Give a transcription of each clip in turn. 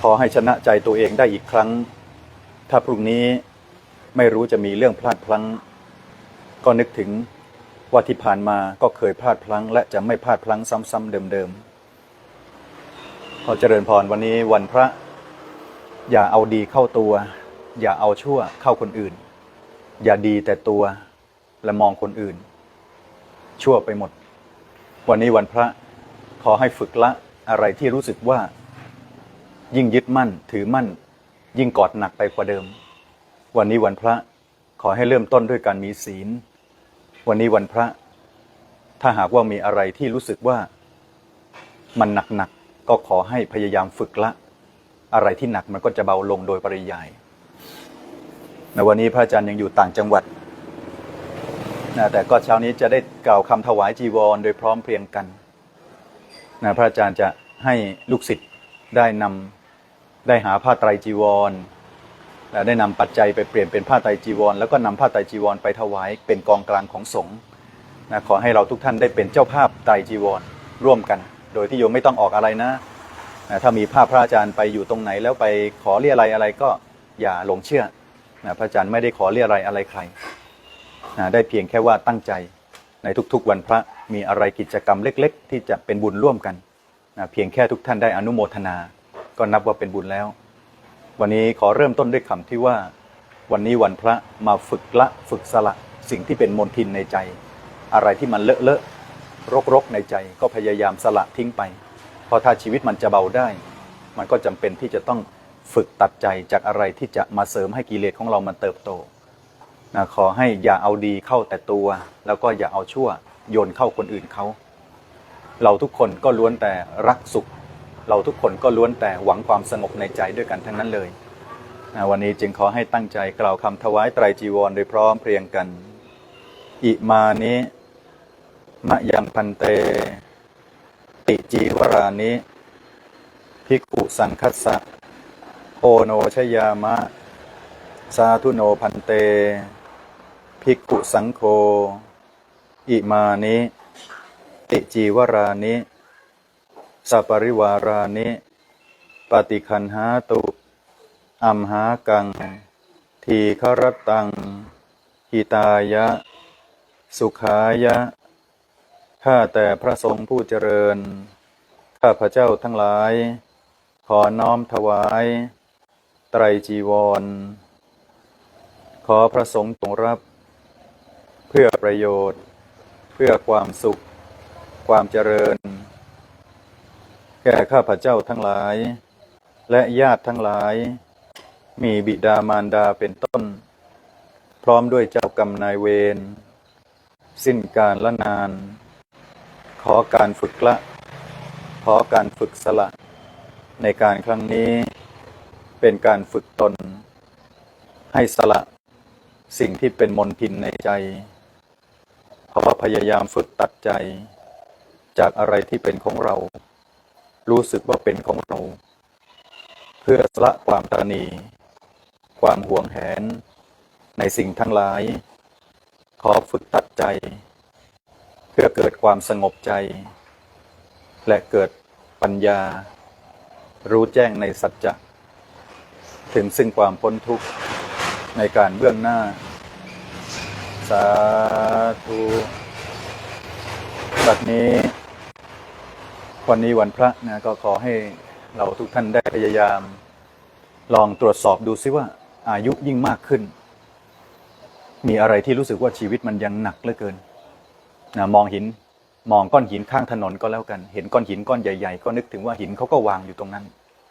ขอให้ชนะใจตัวเองได้อีกครั้ง ถ้าพรุ่งนี้ไม่รู้จะมีเรื่องพลาดพลั้ง ก็นึกถึงว่าที่ผ่านมาก็เคยพลาดพลั้ง และจะไม่พลาดพลั้งซ้ำๆเดิมๆ ขอเจริญพรวันนี้วันพระ อย่าเอาดีเข้าตัว อย่าเอาชั่วเข้าคนอื่น อย่าดีแต่ตัวและมองคนอื่น ชั่วไปหมด วันนี้วันพระขอให้ฝึกละอะไรที่รู้สึกว่า ยิ่งยึดมั่นถือมั่น ยิ่งกอดหนักไปกว่าเดิม วันนี้วันพระขอให้เริ่มต้นด้วยการมีศีล วันนี้วันพระ ถ้าหากว่ามีอะไรที่รู้สึกว่ามันหนักๆก็ขอให้พยายามฝึกละ อะไรที่หนักมันก็จะเบาลงโดยปริยายในวันนี้พระอาจารย์ยังอยู่ต่างจังหวัดนะแต่ก็เช้านี้จะได้กล่าวคำถวายจีวรโดยพร้อมเพรียงกันนะพระอาจารย์จะให้ลูกศิษย์ได้นำ ได้หาผ้าไตรจีวร และได้นำปัจจัยไปเปลี่ยนเป็นผ้าไตรจีวร แล้วก็นำผ้าไตรจีวรไปถวายเป็นกองกลางของสงฆ์นะขอให้เราทุกท่านได้เป็นเจ้าภาพไตรจีวรร่วมกัน โดยที่โยมไม่ต้องออกอะไรนะนะถ้ามีภาพพระอาจารย์ไปอยู่ตรงไหนแล้วไปขอเรียอะไรอะไรก็อย่าหลงเชื่อนะพระอาจารย์ไม่ได้ขอเรียอะไรอะไรใครนะได้เพียงแค่ว่าตั้งใจในทุกๆวันพระมีอะไรกิจกรรมเล็ก ๆ ที่จะเป็นบุญร่วมกันนะเพียงแค่ทุกท่านได้อนุโมทนา ก็นับว่าเป็นบุญแล้ว วันนี้ขอเริ่มต้นด้วยคำที่ว่า วันนี้วันพระมาฝึกละฝึกสละสิ่งที่เป็นมนทินในใจ อะไรที่มันเลอะเลอะรกรกในใจก็พยายามสละทิ้งไป เพราะถ้าชีวิตมันจะเบาได้ มันก็จำเป็นที่จะต้องฝึกตัดใจจากอะไรที่จะมาเสริมให้กิเลสของเรามันเติบโตนะขอให้อย่าเอาดีเข้าแต่ตัว แล้วก็อย่าเอาชั่วโยนเข้าคนอื่นเขา เราทุกคนก็ล้วนแต่รักสุข เราทุกคนก็ล้วนแต่หวังความสงบในใจด้วยกันทั้งนั้นเลย วันนี้จึงขอให้ตั้งใจกล่าวคำถวายไตรจีวรโดยพร้อมเพรียงกัน อิมานิมะยังพันเต ติจีวรานิภิกขุสังคัสสะโอโนชยามะ สาธุโนพันเต ภิกขุสังโฆอิมานิ ติจีวรานิ สัปริวารานิปฏิคันหาตุอัมหากัง ทีครตังหิตายะ สุขายะ ข้าแต่พระสงฆ์ผู้เจริญ ข้าพระเจ้าทั้งหลาย ขอน้อมถวาย ไตรจีวร ขอพระสงฆ์จงรับ เพื่อประโยชน์ เพื่อความสุข ความเจริญ ก่ข้าพเจ้าทั้งหลาย และญาติทั้งหลาย มีบิดามารดาเป็นต้น พร้อมด้วยเจ้ากรรมนายเวรสิ้นการละนาน ขอการฝึกละ ขอการฝึกสละ ในการครั้งนี้ เป็นการฝึกตน ให้สละ สิ่งที่เป็นมนทินในใจ ขอพยายามฝึกตัดใจ จากอะไรที่เป็นของเรา รู้สึกว่าเป็นของเรา เพื่อสละความตรณีความห่วงแหน ในสิ่งทั้งหลาย ขอฝึกตัดใจ เพื่อเกิดความสงบใจ และเกิดปัญญา รู้แจ้งในสัจจะถึงซึ่งความพ้นทุกข์ในการเบื้องหน้า สาธุ บัดนี้ วันนี้วันพระนะก็ขอให้เราทุกท่านได้พยายาม ลองตรวจสอบดูซิว่าอายุยิ่งมากขึ้น มีอะไรที่รู้สึกว่าชีวิตมันยังหนักเหลือเกินนะมองหินมองก้อนหินข้างถนนก็แล้วกัน เห็นก้อนหินก้อนใหญ่ ๆ ก็นึกถึงว่าหินเขาก็วางอยู่ตรงนั้น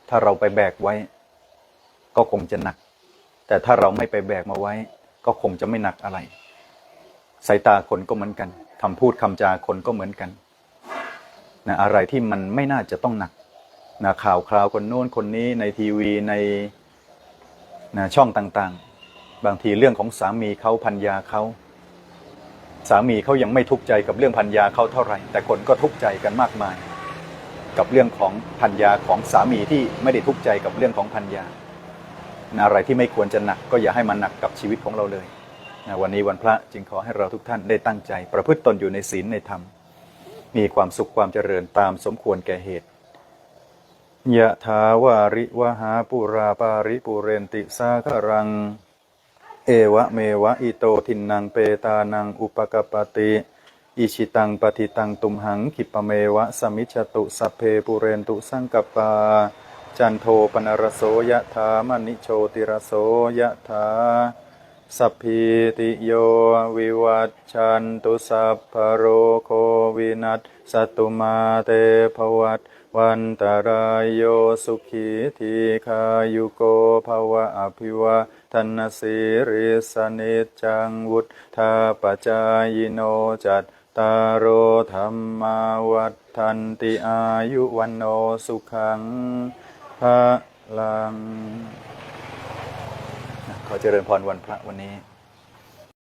ถ้าเราไปแบกไว้ ก็คงจะหนัก แต่ถ้าเราไม่ไปแบกมาไว้ ก็คงจะไม่หนักอะไรสายตาคนก็เหมือนกันคำพูดคำจาคนก็เหมือนกัน นะอะไรที่มันไม่น่าจะต้องหนักนะข่าวคราวคนโน้นคนนี้ในทีวีในนะช่องต่างๆ บางทีเรื่องของสามีเขาพันยาเขาสามีเขายังไม่ทุกข์ใจกับเรื่องพันยาเขาเท่าไหร่ แต่คนก็ทุกข์ใจกันมากมาย กับเรื่องของพันยาของสามีที่ไม่ได้ทุกข์ใจกับเรื่องของพันยานะอะไรที่ไม่ควรจะหนักก็อย่าให้มันหนักกับชีวิตของเราเลยนะวันนี้วันพระจึงขอให้เราทุกท่านได้ตั้งใจ ประพฤติตนอยู่ในศีลในธรรม มีความสุขความเจริญตามสมควรแก่เหตุยะถาวาริวหาปุราปาริปุเรนติสาครัง เอวะเมวะอิโตทินนางเปตานังอุปกปติอิชิตังปฏิตังตุมหังคิปะเมวะสมิจฉตุสัพเพปุเรนตุสังกปปา จันโทปนรโสยะถามณิโชติรโสยะถา สัพพิติโยวิวัตชันตุสัพพโรโควินัสสตุมาเตภวัตวันตารายโยสุขีทีขายุโกภวะอภิวะธนสิริสนิจังวุธาปจายโนจัตตารโอธรรมาวัฏันติอายุวันโนสุขังพระลัง ขอเจริญพรวันพระวันนี้